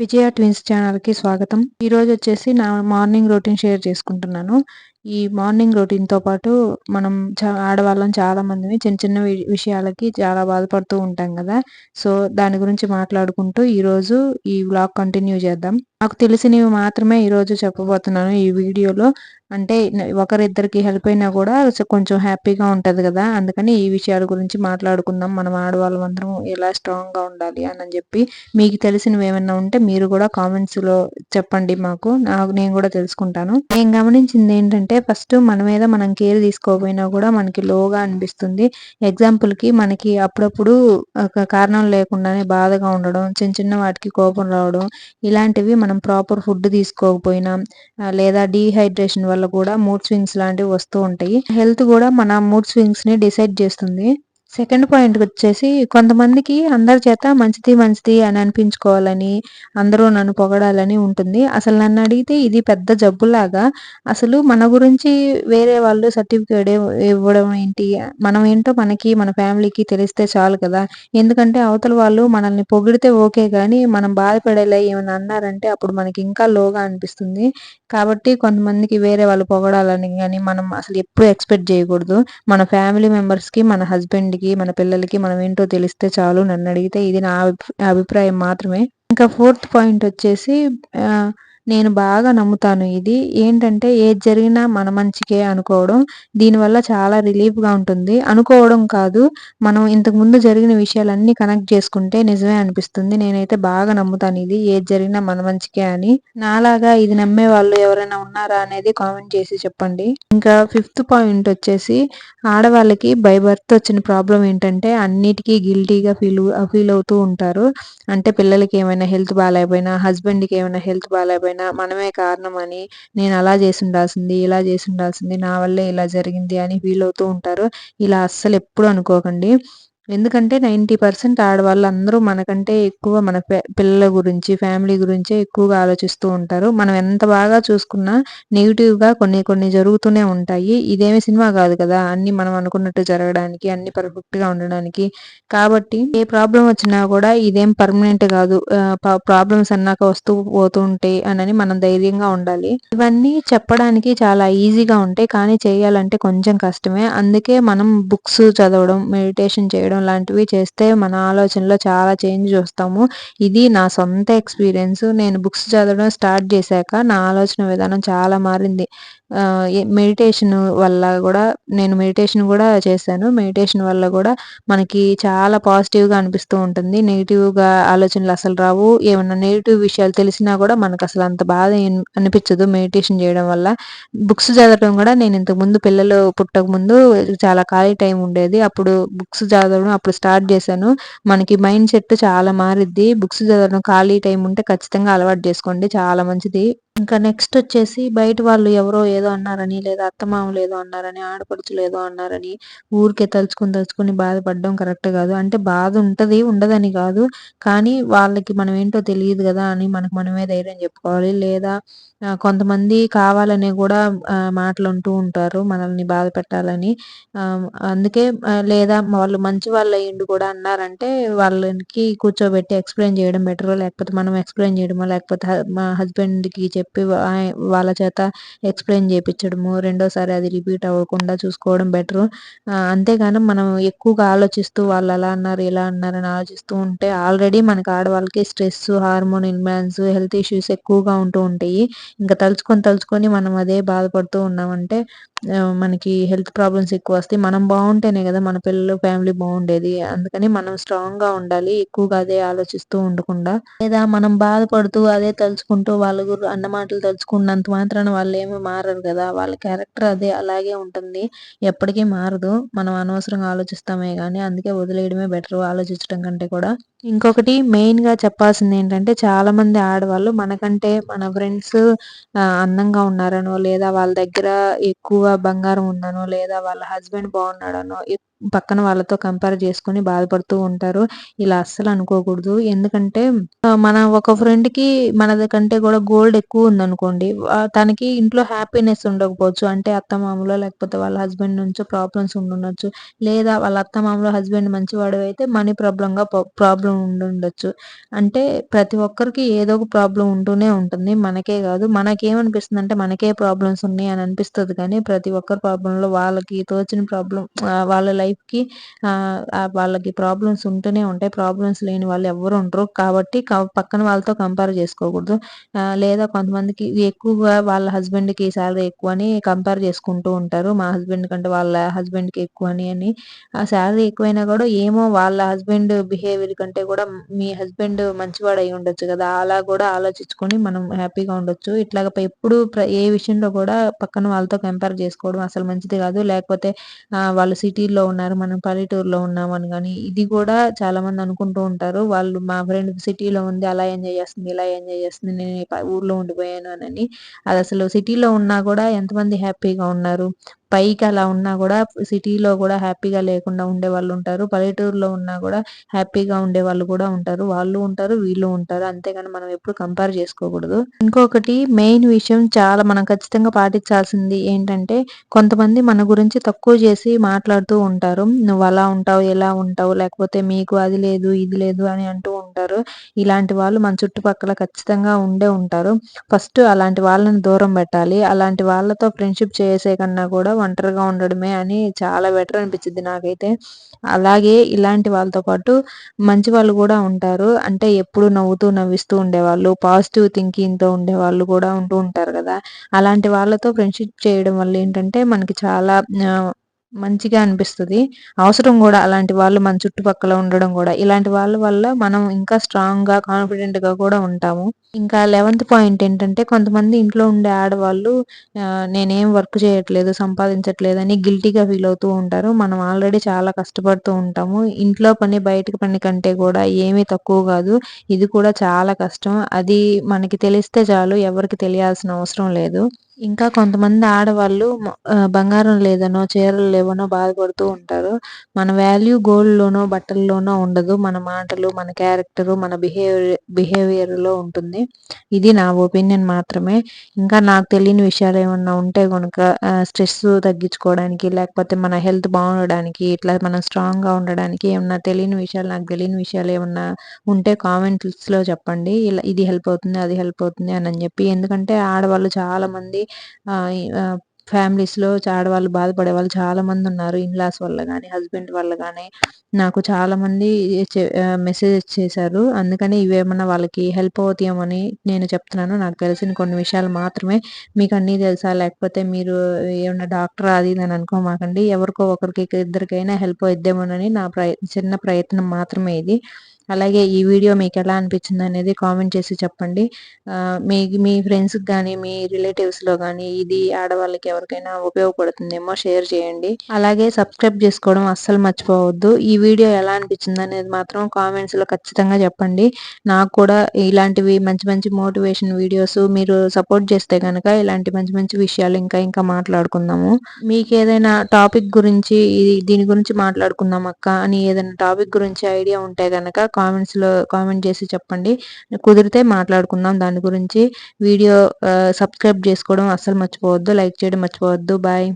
విజయ twins ఛానల్కి స్వాగతం. ఈరోజు వచ్చేసి నా మార్నింగ్ రొటీన్ షేర్ చేసుకుంటున్నాను. ఈ మార్నింగ్ రొటీన్తో పాటు మనం ఆడవాళ్ళం చాలామందిని చిన్న చిన్న విషయాలకి చాలా బాధపడుతూ ఉంటాం కదా. సో దాని గురించి మాట్లాడుకుంటూ ఈరోజు ఈ వ్లాగ్ కంటిన్యూ చేద్దాం. నాకు తెలిసినవి మాత్రమే ఈరోజు చెప్పబోతున్నాను ఈ వీడియోలో. అంటే ఒకరిద్దరికి హెల్ప్ అయినా కూడా కొంచెం హ్యాపీగా ఉంటుంది కదా. అందుకని ఈ విషయాల గురించి మాట్లాడుకుందాం. మనం ఆడవాళ్ళం అందరం ఎలా స్ట్రాంగ్గా ఉండాలి అని చెప్పి మీకు తెలిసినవి ఏమైనా ఉంటే మీరు కూడా కామెంట్స్లో చెప్పండి మాకు. నాకు నేను కూడా తెలుసుకుంటాను. నేను గమనించింది ఏంటంటే ఫస్ట్ మన మీద మనం కేర్ తీసుకోకపోయినా కూడా మనకి లోగా అనిపిస్తుంది. ఎగ్జాంపుల్కి మనకి అప్పుడప్పుడు ఒక కారణం లేకుండానే బాధగా ఉండడం చిన్న చిన్న వాటికి కోపం రావడం ఇలాంటివి మనం ప్రాపర్ ఫుడ్ తీసుకోకపోయినా లేదా డీహైడ్రేషన్ వల్ల కూడా మూడ్ స్వింగ్స్ లాంటివి వస్తూ ఉంటాయి. హెల్త్ కూడా మన మూడ్ స్వింగ్స్ని డిసైడ్ చేస్తుంది. సెకండ్ పాయింట్ వచ్చేసి కొంతమందికి అందరి చేత మంచిది మంచిది అని అనిపించుకోవాలని అందరూ నన్ను పొగడాలని ఉంటుంది. అసలు నన్ను అడిగితే ఇది పెద్ద జబ్బులాగా అసలు మన గురించి వేరే వాళ్ళు సర్టిఫికేట్ ఇవ్వడం ఏంటి? మనం ఏంటో మనకి మన ఫ్యామిలీకి తెలిస్తే చాలు కదా. ఎందుకంటే అవతల వాళ్ళు మనల్ని పొగిడితే ఓకే కానీ మనం బాధపడేలా ఏమైనా అన్నారంటే అప్పుడు మనకి ఇంకా లోగా అనిపిస్తుంది. కాబట్టి కొంతమందికి వేరే వాళ్ళు పొగడాలని కానీ మనం అసలు ఎప్పుడు ఎక్స్పెక్ట్ చేయకూడదు. మన ఫ్యామిలీ మెంబర్స్కి మన హస్బెండ్ కి మన పిల్లలకి మనం ఏంటో తెలిస్తే చాలు నన్ను అడిగితే ఇది నా అభిప్రాయం మాత్రమే. ఇంకా ఫోర్త్ పాయింట్ వచ్చేసి నేను బాగా నమ్ముతాను ఇది. ఏంటంటే ఏది జరిగినా మన మంచికే అనుకోవడం. దీనివల్ల చాలా రిలీఫ్గా ఉంటుంది. అనుకోవడం కాదు. మనం ఇంతకు ముందు జరిగిన విషయాలన్నీ కనెక్ట్ చేసుకుంటే నిజమే అనిపిస్తుంది. నేనైతే బాగా నమ్ముతాను ఇది. ఏది జరిగినా మన మంచికే అని. నాలాగా ఇది నమ్మే వాళ్ళు ఎవరైనా ఉన్నారా అనేది కామెంట్ చేసి చెప్పండి. ఇంకా ఫిఫ్త్ పాయింట్ వచ్చేసి ఆడవాళ్ళకి బై బర్త్ వచ్చిన ప్రాబ్లం ఏంటంటే అన్నిటికీ గిల్టీగా ఫీల్ ఫీల్ అవుతూ ఉంటారు. అంటే పిల్లలకి ఏమైనా హెల్త్ బాగాలేకపోయినా హస్బెండ్కి ఏమైనా హెల్త్ బాగాలేకపోయినా మనమే కారణం అని నేను అలా చేసి ఉండాల్సింది ఇలా చేసి ఉండాల్సింది నా వల్లే ఇలా జరిగింది అని ఫీల్ అవుతూ ఉంటారు. ఇలా అస్సలు ఎప్పుడు అనుకోకండి. ఎందుకంటే నైంటీ పర్సెంట్ ఆడవాళ్ళు అందరూ మనకంటే ఎక్కువ మన పిల్లల గురించి ఫ్యామిలీ గురించే ఎక్కువగా ఆలోచిస్తూ ఉంటారు. మనం ఎంత బాగా చూసుకున్నా నెగిటివ్గా కొన్ని కొన్ని జరుగుతూనే ఉంటాయి. ఇదేమి సినిమా కాదు కదా. అన్ని మనం అనుకున్నట్టు జరగడానికి అన్ని పర్ఫెక్ట్గా ఉండడానికి. కాబట్టి ఏ ప్రాబ్లం వచ్చినా కూడా ఇదేం పర్మనెంట్ కాదు. ప్రాబ్లమ్స్ అన్నాక వస్తూ పోతూ ఉంటాయి అని మనం ధైర్యంగా ఉండాలి. ఇవన్నీ చెప్పడానికి చాలా ఈజీగా ఉంటాయి. కానీ చేయాలంటే కొంచెం కష్టమే. అందుకే మనం బుక్స్ చదవడం మెడిటేషన్ చేయడం చేయడం లాంటివి చేస్తే మన ఆలోచనలో చాలా చేంజ్ చూస్తాము ఇది నా సొంత ఎక్స్పీరియన్స్. నేను బుక్స్ చదవడం స్టార్ట్ చేశాక నా ఆలోచన విధానం చాలా మారింది. మెడిటేషన్ వల్ల కూడా నేను మెడిటేషన్ కూడా చేశాను. మెడిటేషన్ వల్ల కూడా మనకి చాలా పాజిటివ్గా అనిపిస్తూ ఉంటుంది. నెగిటివ్గా ఆలోచనలు అసలు రావు. ఏమైనా నెగిటివ్ విషయాలు తెలిసినా కూడా మనకు అసలు అంత బాధ అనిపించదు మెడిటేషన్ చేయడం వల్ల. బుక్స్ చదవడం కూడా నేను ఇంతకుముందు పిల్లలు పుట్టక ముందు చాలా ఖాళీ టైం ఉండేది. అప్పుడు బుక్స్ చదవడం అప్పుడు స్టార్ట్ చేశాను. మనకి మైండ్ సెట్ చాలా మారిద్ది. బుక్స్ చదవడం ఖాళీ టైం ఉంటే ఖచ్చితంగా అలవాటు చేసుకోండి. చాలా మంచిది. ఇంకా నెక్స్ట్ వచ్చేసి బయట వాళ్ళు ఎవరో ఏదో అన్నారని లేదా అత్తమామలు ఏదో అన్నారని ఆడపడుచులు ఏదో అన్నారని ఊరికే తలుచుకుని తలుచుకుని బాధపడడం కరెక్ట్ కాదు. అంటే బాధ ఉంటది ఉండదని కాదు. కానీ వాళ్ళకి మనం ఏంటో తెలియదు కదా అని మనకు మనమే ధైర్యం చెప్పుకోవాలి. లేదా కొంతమంది కావాలని కూడా మాటలు అంటూ ఉంటారు మనల్ని బాధ పెట్టాలని. అందుకే లేదా వాళ్ళు మంచి వాళ్ళు అయ్యిండు కూడా అన్నారంటే వాళ్ళకి కూర్చోబెట్టి ఎక్స్ప్లెయిన్ చేయడం బెటర్ లేకపోతే మనం ఎక్స్ప్లెయిన్ చేయడమో లేకపోతే మా హస్బెండ్కి చెప్పి చెప్పి వాళ్ళ చేత ఎక్స్ప్లెయిన్ చేయించడము రెండోసారి అది రిపీట్ అవ్వకుండా చూసుకోవడం బెటరు అంతేగాని మనం ఎక్కువగా ఆలోచిస్తూ వాళ్ళు అలా అన్నారు ఇలా అన్నారని ఆలోచిస్తూ ఉంటే ఆల్రెడీ మనకి ఆడవాళ్ళకి stress hormone imbalance health issues ఎక్కువగా ఉంటూ ఉంటాయి. ఇంకా తలుచుకొని తలుచుకొని మనం అదే బాధపడుతూ ఉన్నామంటే మనకి హెల్త్ ప్రాబ్లమ్స్ ఎక్కువ వస్తాయి. మనం బాగుంటేనే కదా మన పిల్లలు ఫ్యామిలీ బాగుండేది. అందుకని మనం స్ట్రాంగ్గా ఉండాలి. ఎక్కువగా అదే ఆలోచిస్తూ ఉండకుండా. లేదా మనం బాధపడుతూ అదే తలుచుకుంటూ వాళ్ళ గురు అన్న మాటలు తలుచుకున్నంత మాత్రాన వాళ్ళు ఏమి మారరు కదా. వాళ్ళ క్యారెక్టర్ అదే అలాగే ఉంటుంది. ఎప్పటికీ మారదు. మనం అనవసరంగా ఆలోచిస్తామే కానీ అందుకే వదిలేయడమే బెటర్ ఆలోచించడం కంటే కూడా. ఇంకొకటి మెయిన్గా చెప్పాల్సింది ఏంటంటే చాలా మంది ఆడవాళ్ళు మనకంటే మన ఫ్రెండ్స్ అందంగా ఉన్నారనో లేదా వాళ్ళ దగ్గర ఎక్కువ బంగారం ఉందనో లేదా వాళ్ళ హస్బెండ్ బాగున్నాడనో పక్కన వాళ్ళతో కంపేర్ చేసుకొని బాధపడుతూ ఉంటారు. ఇలా అస్సలు అనుకోకూడదు. ఎందుకంటే మన ఒక ఫ్రెండ్కి మన కంటే కూడా గోల్డ్ ఎక్కువ ఉందనుకోండి తనకి ఇంట్లో హ్యాపీనెస్ ఉండకపోవచ్చు. అంటే అత్తమామలో లేకపోతే వాళ్ళ హస్బెండ్ నుంచో ప్రాబ్లమ్స్ ఉండుండొచ్చు. లేదా వాళ్ళ అత్తమామలో హస్బెండ్ మంచివాడు అయితే మనీ ప్రాబ్లంగా ప్రాబ్లం ఉండుండొచ్చు. అంటే ప్రతి ఒక్కరికి ఏదో ఒక ప్రాబ్లం ఉంటూనే ఉంటుంది. మనకే కాదు. మనకేమనిపిస్తుంది అంటే మనకే ప్రాబ్లమ్స్ ఉన్నాయి అని అనిపిస్తుంది. కానీ ప్రతి ఒక్కరి ప్రాబ్లంలో వాళ్ళకి తోచిన ప్రాబ్లం వాళ్ళ లైఫ్ లైఫ్కి వాళ్ళకి ప్రాబ్లమ్స్ ఉంటూనే ఉంటాయి. ప్రాబ్లమ్స్ లేని వాళ్ళు ఎవరు ఉండరు. కాబట్టి పక్కన వాళ్ళతో కంపేర్ చేసుకోకూడదు. లేదా కొంతమందికి ఎక్కువగా వాళ్ళ హస్బెండ్కి శాలరీ ఎక్కువ అని కంపేర్ చేసుకుంటూ ఉంటారు. మా హస్బెండ్ కంటే వాళ్ళ హస్బెండ్కి ఎక్కువ అని అని. ఆ శాలరీ ఎక్కువైనా కూడా ఏమో వాళ్ళ హస్బెండ్ బిహేవియర్ కంటే కూడా మీ హస్బెండ్ మంచివాడు అయి ఉండొచ్చు కదా. అలా కూడా ఆలోచించుకొని మనం హ్యాపీగా ఉండొచ్చు. ఇట్లాగ ఎప్పుడు ఏ విషయంలో కూడా పక్కన వాళ్ళతో కంపేర్ చేసుకోవడం అసలు మంచిది కాదు. లేకపోతే వాళ్ళు సిటీలో ఉన్నారు. మనం పల్లెటూరులో ఉన్నామని కానీ ఇది కూడా చాలా మంది అనుకుంటూ ఉంటారు. వాళ్ళు మా ఫ్రెండ్ సిటీలో ఉంది అలా ఎంజాయ్ చేస్తుంది ఇలా ఎంజాయ్ చేస్తుంది నేను ఊర్లో ఉండిపోయాను అని. అది అసలు సిటీలో ఉన్నా కూడా ఎంతమంది హ్యాపీగా ఉన్నారు? పైకి అలా ఉన్నా కూడా సిటీలో కూడా హ్యాపీగా లేకుండా ఉండే వాళ్ళు ఉంటారు. పల్లెటూరులో ఉన్నా కూడా హ్యాపీగా ఉండే వాళ్ళు కూడా ఉంటారు. వాళ్ళు ఉంటారు వీళ్ళు ఉంటారు. అంతేగాని మనం ఎప్పుడు కంపేర్ చేసుకోకూడదు. ఇంకొకటి మెయిన్ విషయం చాలా మనం ఖచ్చితంగా పాటించాల్సింది ఏంటంటే కొంతమంది మన గురించి తక్కువ చేసి మాట్లాడుతూ ఉంటారు. నువ్వు అలా ఉంటావు ఎలా ఉంటావు లేకపోతే మీకు అది లేదు ఇది లేదు అని అంటూ ఉంటారు. ఇలాంటి వాళ్ళు మన చుట్టుపక్కల ఖచ్చితంగా ఉండే ఉంటారు. ఫస్ట్ అలాంటి వాళ్ళని దూరం పెట్టాలి. అలాంటి వాళ్ళతో ఫ్రెండ్షిప్ చేసే కన్నా కూడా ఒంటరిగా ఉండడమే అని చాలా బెటర్ అనిపించింది నాకైతే. అలాగే ఇలాంటి వాళ్ళతో పాటు మంచి వాళ్ళు కూడా ఉంటారు. అంటే ఎప్పుడు నవ్వుతూ నవ్విస్తూ ఉండేవాళ్ళు. పాజిటివ్ థింకింగ్తో ఉండేవాళ్ళు కూడా ఉంటూ ఉంటారు కదా. అలాంటి వాళ్ళతో ఫ్రెండ్షిప్ చేయడం వల్ల ఏంటంటే మనకి చాలా మంచిగా అనిపిస్తుంది. అవసరం కూడా అలాంటి వాళ్ళు మన చుట్టుపక్కల ఉండడం కూడా. ఇలాంటి వాళ్ళ వల్ల మనం ఇంకా స్ట్రాంగ్గా కాన్ఫిడెంట్గా కూడా ఉంటాము. ఇంకా లెవెంత్ పాయింట్ ఏంటంటే కొంతమంది ఇంట్లో ఉండే ఆడవాళ్ళు నేనేం వర్క్ చేయట్లేదు సంపాదించట్లేదు అని గిల్టీగా ఫీల్ అవుతూ ఉంటారు. మనం ఆల్రెడీ చాలా కష్టపడుతూ ఉంటాము. ఇంట్లో పని బయటకు పని కంటే కూడా ఏమీ తక్కువ కాదు. ఇది కూడా చాలా కష్టం. అది మనకి తెలిస్తే చాలు ఎవరికి తెలియాల్సిన అవసరం లేదు. ఇంకా కొంతమంది ఆడవాళ్ళు బంగారం లేదనో చీరలు లేవనో బాధపడుతూ ఉంటారు. మన వాల్యూ గోల్డ్లోనో బట్టల్లోనో ఉండదు. మన మాటలు మన క్యారెక్టరు మన బిహేవియర్ బిహేవియర్లో ఉంటుంది. ఇది నా ఒపీనియన్ మాత్రమే. ఇంకా నాకు తెలియని విషయాలు ఏమన్నా ఉంటే కనుక స్ట్రెస్ తగ్గించుకోవడానికి లేకపోతే మన హెల్త్ బాగుండడానికి ఇట్లా మనం స్ట్రాంగ్గా ఉండడానికి ఏమన్నా తెలియని విషయాలు నాకు తెలియని విషయాలు ఏమన్నా ఉంటే కామెంట్స్లో చెప్పండి. ఇలా ఇది హెల్ప్ అవుతుంది అది హెల్ప్ అవుతుంది అని చెప్పి. ఎందుకంటే ఆడవాళ్ళు చాలామంది ఫ్యామిలీస్లో ఆడవాళ్ళు బాధపడే వాళ్ళు చాలామంది ఉన్నారు ఇన్లాస్ వల్ల కానీ హస్బెండ్ వల్ల కానీ నాకు చాలామంది మెసేజ్ చేశారు. అందుకని ఇవేమన్నా వాళ్ళకి హెల్ప్ అవుతాయమని నేను చెప్తున్నాను. నాకు తెలిసిన కొన్ని విషయాలు మాత్రమే. మీకు అన్నీ తెలుసా? లేకపోతే మీరు ఏమన్నా డాక్టర్ అది ఇది అని అనుకోమాకండి. ఎవరికో ఒకరికి ఇద్దరికైనా హెల్ప్ అవుద్దేమోనని నా ప్రయ చిన్న ప్రయత్నం మాత్రమే ఇది. అలాగే ఈ వీడియో మీకు ఎలా అనిపించింది అనేది కామెంట్ చేసి చెప్పండి. మీ మీ ఫ్రెండ్స్కి కానీ మీ రిలేటివ్స్లో కానీ ఇది ఆడవాళ్ళకి ఎవరికైనా ఉపయోగపడుతుందేమో షేర్ చేయండి. అలాగే సబ్స్క్రైబ్ చేసుకోవడం అస్సలు మర్చిపోవద్దు. ఈ వీడియో ఎలా అనిపించింది అనేది మాత్రం కామెంట్స్లో ఖచ్చితంగా చెప్పండి. నాకు కూడా ఇలాంటివి మంచి మంచి మోటివేషన్ వీడియోస్ మీరు సపోర్ట్ చేస్తే కనుక ఇలాంటి మంచి మంచి విషయాలు ఇంకా ఇంకా మాట్లాడుకుందాము. మీకు ఏదైనా టాపిక్ గురించి దీని గురించి మాట్లాడుకుందాం అక్క అని ఏదైనా టాపిక్ గురించి ఐడియా ఉంటే కనుక కామెంట్స్లో కామెంట్ చేసి చెప్పండి. కుదిరితే మాట్లాడుకుందాం. దాని గురించి వీడియో సబ్స్క్రైబ్ చేసుకోవడం అస్సలు మర్చిపోవద్దు. లైక్ చేయడం మర్చిపోవద్దు. బాయ్